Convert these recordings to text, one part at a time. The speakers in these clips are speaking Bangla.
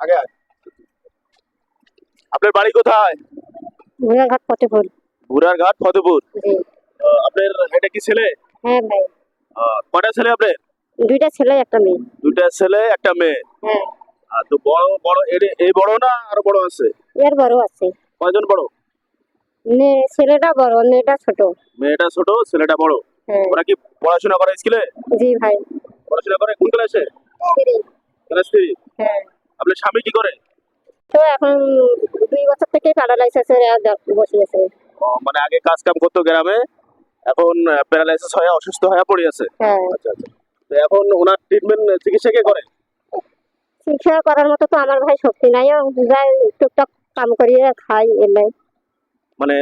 আগে আপনার বাড়ি কোথায়? ঘোড়াঘাট ফতেপুর। ফতেপুর। আপনার এটা কি ছেলে? হ্যাঁ ভাই। কয়টা ছেলে আপনার? দুইটা ছেলে একটা মেয়ে। দুইটা ছেলে একটা মেয়ে। হ্যাঁ। আর তো বড় বড় এই বড় না আরও বড় আছে? এর বড় আছে। কয়জন বড়? মেয়ে ছেলেটা বড় মেয়েটা ছোট। মেয়েটা ছোট ছেলেটা বড়। হ্যাঁ। ওরা কি পড়াশোনা করে স্কুলে? জি ভাই। পড়াশোনা করে কোন ক্লাসে? Class three. হ্যাঁ। আপনার স্বামী কি করে তো এখন দুই বছর থেকে বসিয়েছে। মানে আগে কাজ কাম করতো গ্রামে এখন প্যারালাইসিস হয়ে অসুস্থ হয়ে পড়ে আছে? হ্যাঁ। আচ্ছা আচ্ছা। তো এখন ওনার ট্রিটমেন্ট চিকিৎসা কে করে? চিকিৎসা করার মতো তো আমার ভাই শক্তি নাই ও যাই টুকটাক কাম করিয়ে খাই এলে। মানে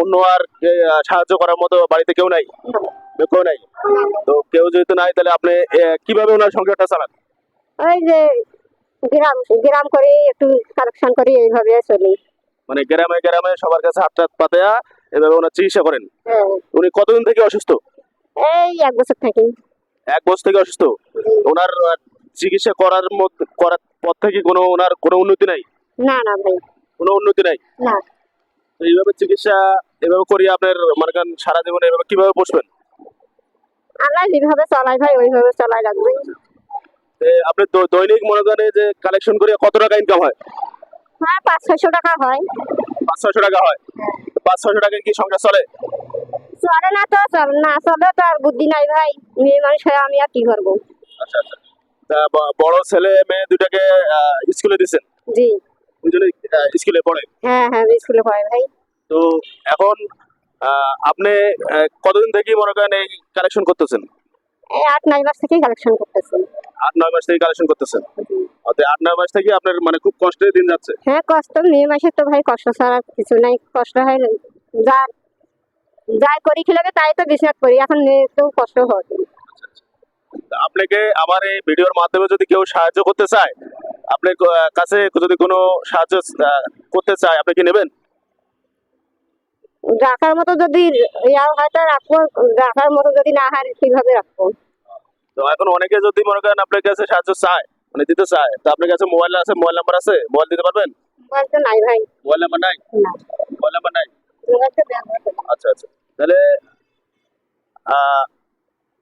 অন্য আর সাহায্য করার মতো বাড়িতে কেউ নাই? কেউ নাই? তো কেউ যেহেতু নাই তাহলে আপনি কীভাবে ওনার সংসারটা চালান? ওই যে গ্রাম গ্রাম করি একটু কালেকশন করি এইভাবে চলি। মানে গ্রামে গ্রামে সবার কাছে হাত পাতেয়া এভাবে ওনার চিকিৎসা করেন? হ্যাঁ। উনি কতদিন থেকে অসুস্থ? এই এক বছর থাকি। এক বছর থেকে অসুস্থ? ওনার চিকিৎসা করার মধ্যে করার পর থেকে কোনো ওনার কোনো উন্নতি নাই? না না ভাই। কোনো উন্নতি নাই? না। এইভাবে চিকিৎসা এভাবে করিয়ে আপনার মনে করেন সারা জীবনে এভাবে কীভাবে বসবেন? আল্লাহ যেভাবে চলাই ভাই ওইভাবে চলাই লাগবে আপনি দৈনিক মনে করেন যে কালেকশন করে কত টাকা ইনকাম হয়? হ্যাঁ পাঁচ ছয়শো টাকা হয়। পাঁচ ছয়শো টাকা হয়। পাঁচ ছয়শো টাকা কি সংসার চলে? চলে না তো চল না চলে তো আর বুদ্ধি নাই ভাই। মেয়ে মানুষ হয়ে আমি আর কি করব? আচ্ছা আচ্ছা। তা বড় ছেলে মেয়ে দুটাকে স্কুলে দিচ্ছেন জি। দুজনে স্কুলে পড়ে? হ্যাঁ হ্যাঁ স্কুলে পড়ে ভাই। তো এখন আপনি কতদিন থেকে মনে করেন এই কালেকশন করতেছেন? এই আট নয় মাস থেকেই কালেকশন করতেছি। আট নয় মাস থেকে কালেকশন করতেছেন? আট নয় মাস থেকে আপনার মানে খুব কষ্টের দিন যাচ্ছে। হ্যাঁ কষ্ট। মেয়ে মাসের তো ভাই কষ্ট ছাড়া কিছু নাই। কষ্ট হয়। যার যাই করি খেলে তাই তো বিশ্বাস করি। এখন তো কষ্ট হয়। আপনাকে আমার এই ভিডিওর মাধ্যমে যদি কেউ সাহায্য করতে চায় আপনার কাছে যদি কোনো সাহায্য করতে চায় আপনি কি নেবেন? রাখার মতো যদি ইয়া হয় তো রাখব। রাখার মতো যদি না হয় কীভাবে রাখব। তো এখন অনেকে যদি মনে করেন আপনার কাছে সাহায্য চায় মানে দিতে চায় তো আপনার কাছে মোবাইল আছে মোবাইল নাম্বার আছে মোবাইল দিতে পারবেন? মোবাইল তো নাই ভাই। মোবাইল নাম্বার নাই? না। মোবাইল নাম্বার নাই। আচ্ছা আচ্ছা। তাহলে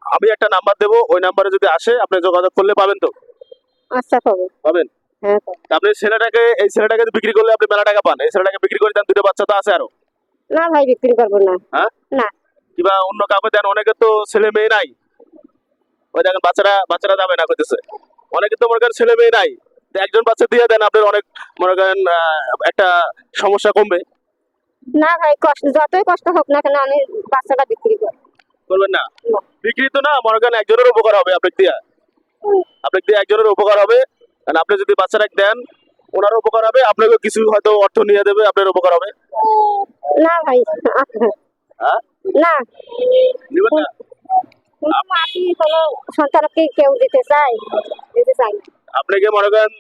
আমি একটা নাম্বার দেবো ওই নাম্বারে যদি আসে আপনি যোগাযোগ করলে পাবেন তো? আচ্ছা পাবো। পাবেন? হ্যাঁ আপনি ছেলেটাকে এই ছেলেটাকে বিক্রি করলে আপনি মেলা টাকা পান এই ছেলেটাকে বিক্রি করে দেন দুটো বাচ্চা তো আছে আরও। না ভাই বিক্রি করব না। হ্যাঁ? না। কিংবা অন্য কাউকে দেন অনেকে তো ছেলে মেয়ে নাই। ওই দেখেন বাচ্চারা বাচ্চারা যাবে না করতেছে অনেকে তো মনে করেন ছেলে মেয়ে নাই। একজন বাচ্চা দিয়ে দেন আপনার অনেক মনে করেন একটা সমস্যা কমবে। না ভাই কষ্ট যতই কষ্ট হোক না কেন আমি বাচ্চাটা বিক্রি করি। করবেন না। বিক্রি তো না মনে করেন একজনের উপকার হবে আপনাকে দিয়া। আপনাকে দিয়ে একজনের উপকার হবে। আপনি যদি বাচ্চাটা দেন ওনারও উপকার হবে আপনাকে কিছু হয়তো অর্থ নিয়ে দেবে আপনার উপকার হবে। না ভাই হ্যাঁ? না। কোনো সন্তানকে কেউ দিতে চায়? দিতে আপনাকে মনে করেন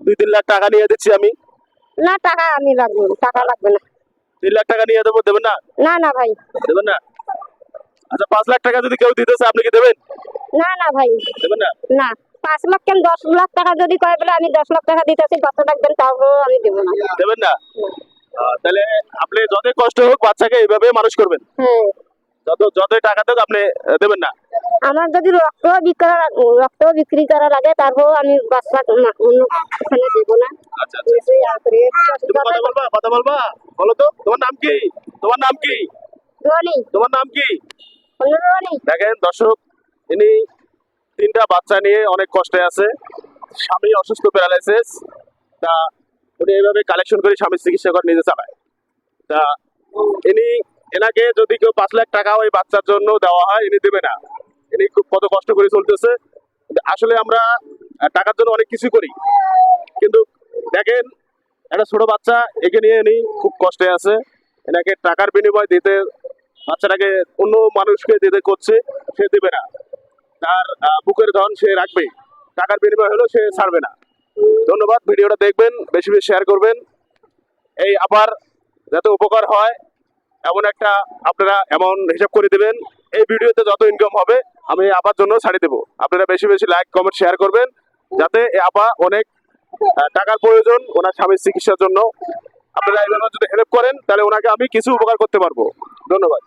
দুই তিন লাখ টাকা নিয়ে দিচ্ছি আমি? না টাকা আমি লাগবে টাকা লাগবে না। তিন লাখ টাকা নিয়ে দেবো দেবেন না? না না ভাই। দেবেন না? আচ্ছা পাঁচ লাখ টাকা যদি কেউ দিতেছে আপনি কি দেবেন? না না ভাই। দেবেন না? না। পাঁচ লাখ কেন? দশ লাখ টাকা যদি কয় বলে আমি দশ লাখ টাকা দিতেছি কত লাগবেন তাও আমি দেবো না। দেবেন না? তাহলে আপনি যতই কষ্ট হোক বাচ্চাকে এইভাবে মানুষ করবেন। হ্যাঁ। যত টাকা দেখ আপনি দেবেন না? আমার যদি রক্ত বিক্রি রক্ত বিক্রি করা লাগে তারপর আমি বাচ্চা অন্য ওখানে দেবো না। আচ্ছা আচ্ছা তুমি কথা বলবা কথা বলবা। বলো তো তোমার নাম কি? তোমার নাম কি? তোমার নাম কি? দেখেন দর্শক ইনি তিনটা বাচ্চা নিয়ে অনেক কষ্টে আছে। স্বামী অসুস্থ প্যারালাইসিস। তা উনি এইভাবে কালেকশন করে স্বামীর চিকিৎসা করে নিজে চালায়। তা ইনি, এনাকে যদি কেউ পাঁচ লাখ টাকা ওই বাচ্চার জন্য দেওয়া হয়, ইনি দেবে না। ইনি খুব কত কষ্ট করে চলতেছে। আসলে আমরা টাকার জন্য অনেক কিছু করি। কিন্তু দেখেন, একটা ছোট বাচ্চা, একে নিয়ে ইনি খুব কষ্টে আছে। এনাকে টাকার বিনিময় দিতে, বাচ্চাটাকে অন্য মানুষকে দিতে করছে, সে দেবে না। তার বুকের ধন সে রাখবে। টাকার বিনিময় হলেও সে ছাড়বে না। ধন্যবাদ, ভিডিওটা দেখবেন, বেশি বেশি শেয়ার করবেন। এই আবার যাতে উপকার হয়, এমন একটা আপনারা এমন হিসাব করে দেবেন। এই ভিডিওতে যত ইনকাম হবে, আমি আবার জন্য ছাড়ি দেবো। আপনারা বেশি বেশি লাইক কমেন্ট শেয়ার করবেন, যাতে এই আপা অনেক টাকার প্রয়োজন ওনার স্বামীর চিকিৎসার জন্য। আপনারা এইভাবে যদি হেল্প করেন, তাহলে ওনাকে আমি কিছু উপকার করতে পারব। ধন্যবাদ।